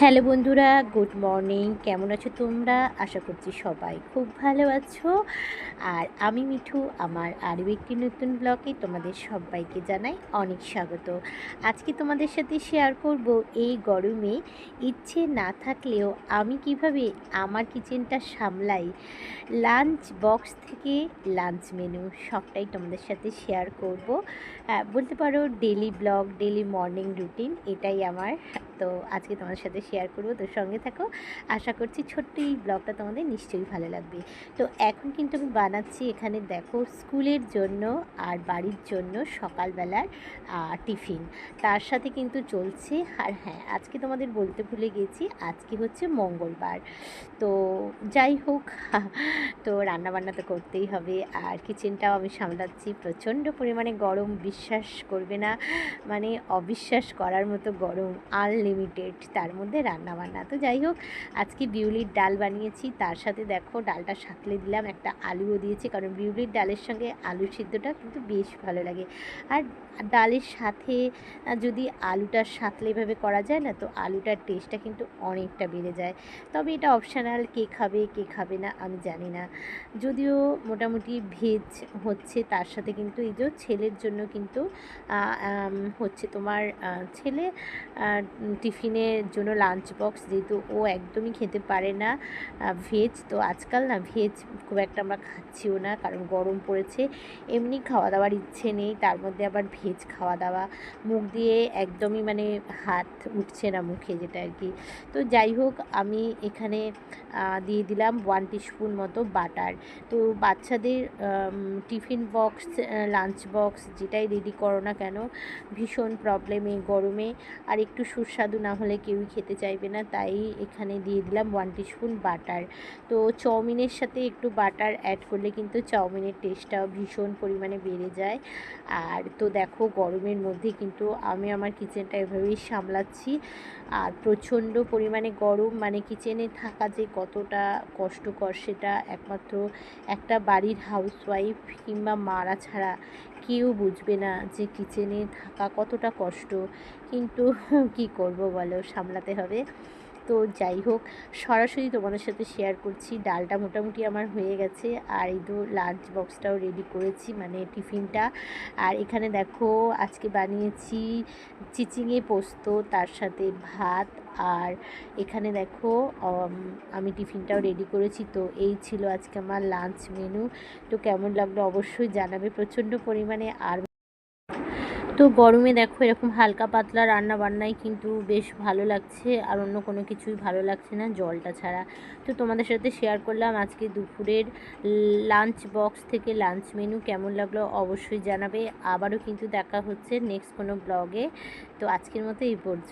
Hello বন্ধুরা, good morning. কেমন আছো তোমরা? আশা করছি সবাই খুব ভালো আছো। আর আমি মিঠু, আমার আরও একটি নতুন ব্লগে তোমাদের সবাইকে জানাই অনেক স্বাগত। আজকে তোমাদের সাথে শেয়ার করব এই গরমে ইচ্ছে না থাকলেও আমি কীভাবে আমার কিচেনটা সামলাই লাঞ্চ বক্স থেকে লাঞ্চ মেনু সবটাই তোমাদের সাথে শেয়ার করব। বলতে পারো daily blog daily morning routine এটাই আমার তো আজকে তোমাদের সাথে শেয়ার করব। তো সঙ্গে থাকো। আশা করছি ছোট্ট এই ব্লগটা তোমাদের নিশ্চয়ই ভালো লাগবে। তো এখন কিন্তু আমি বানাচ্ছি এখানে দেখো স্কুলের জন্য আর বাড়ির জন্য সকালবেলার টিফিন। তার সাথে কিন্তু চলছে আর হ্যাঁ আজকে তোমাদের বলতে ভুলে গেছি, আজকে হচ্ছে মঙ্গলবার। তো যাই হোক, তো রান্নাবান্না তো করতেই হবে আর কিচেনটাও আমি সামলাচ্ছি। প্রচণ্ড পরিমাণে গরম, বিশ্বাস করবে না। মানে অবিশ্বাস করার মতো গরম। আনলিমিটেড তার মধ্যে রান্না বান্না তো যাই হোক, আজকে বিউলির ডাল বানিয়েছি, তার সাথে দেখো ডালটা সাঁতলে দিলাম, একটা আলুও দিয়েছি, কারণ বিউলির ডালের সঙ্গে আলু সিদ্ধটা কিন্তু বেশ ভালো লাগে। আর ডালের সাথে যদি আলুটা সাঁতলে এভাবে করা যায় না, তো আলুটার টেস্টটা কিন্তু অনেকটা বেড়ে যায়। তবে এটা অপশনাল কে খাবে কে খাবে না, আমি জানি না। যদিও মোটামুটি ভেজ হচ্ছে, তার সাথে কিন্তু এই যে ছেলের জন্য কিন্তু হচ্ছে তোমার ছেলে টিফিনের জন্য লাঞ্চ বক্স যেহেতু ও একদমই খেতে পারে না ভেজ তো আজকাল না ভেজ খুব একটা আমরা খাচ্ছিও না কারণ গরম পড়েছে, এমনি খাওয়া দাওয়ার ইচ্ছে নেই, তার মধ্যে আবার ভেজ খাওয়া দাওয়া মুখ দিয়ে একদমই মানে হাত উঠছে না মুখে যেটা আর কি। তো যাই হোক, আমি এখানে দিয়ে দিলাম ওয়ান টিস্পুন মতো বাটার তো বাচ্চাদের টিফিন বক্স লাঞ্চ বক্স যেটাই রেডি করো না কেন, ভীষণ প্রবলেম এই গরমে, আর একটু সুস্বাদু না হলে কেউই খেতে চাইবে না, তাই এখানে দিয়ে দিলাম ওয়ান টিস্পুন বাটার তো চাউমিনের সাথে একটু বাটার অ্যাড করলে কিন্তু চাউমিনের টেস্টটাও ভীষণ পরিমাণে বেড়ে যায়। আর তো দেখো, গরমের মধ্যে কিন্তু আমি আমার কিচেনটা এভাবেই সামলাচ্ছি। আর প্রচণ্ড পরিমাণে গরম মানে কিচেনে থাকা যে কতটা কষ্টকর সেটা একমাত্র একটা বাড়ির হাউসওয়াইফ কিংবা মারা ছাড়া কেউ বুঝবে না যে কিচেনে থাকা কতটা কষ্ট। কিন্তু কি করব? বলো, সামলাতে হবে। তো যাই হোক, সরাসরি তোমাদের সাথে শেয়ার করছি। ডালটা মোটামুটি আমার হয়ে গেছে। আর এই তো লাঞ্চ বক্সটাও রেডি করেছি মানে টিফিনটা। আর এখানে দেখো, আজকে বানিয়েছি চিচিঙে পোস্ত, তার সাথে ভাত। আর এখানে দেখো আমি টিফিনটাও রেডি করেছি। তো এই ছিল আজকে আমার লাঞ্চ মেনু তো কেমন লাগল অবশ্যই জানাবে। প্রচণ্ড পরিমাণে আর তো গরমে দেখো এরকম হালকা পাতলা রান্না বান্নাই কিন্তু বেশ ভালো লাগছে, আর অন্য কোনো কিছুই ভালো লাগছে না জলটা ছাড়া। তো তোমাদের সাথে শেয়ার করলাম আজকে দুপুরের লাঞ্চ বক্স থেকে লাঞ্চ মেনু কেমন লাগল অবশ্যই জানাবে। আবারও কিন্তু দেখা হচ্ছে নেক্সট কোনো ব্লগে তো আজকের মতো এই পর্যন্ত।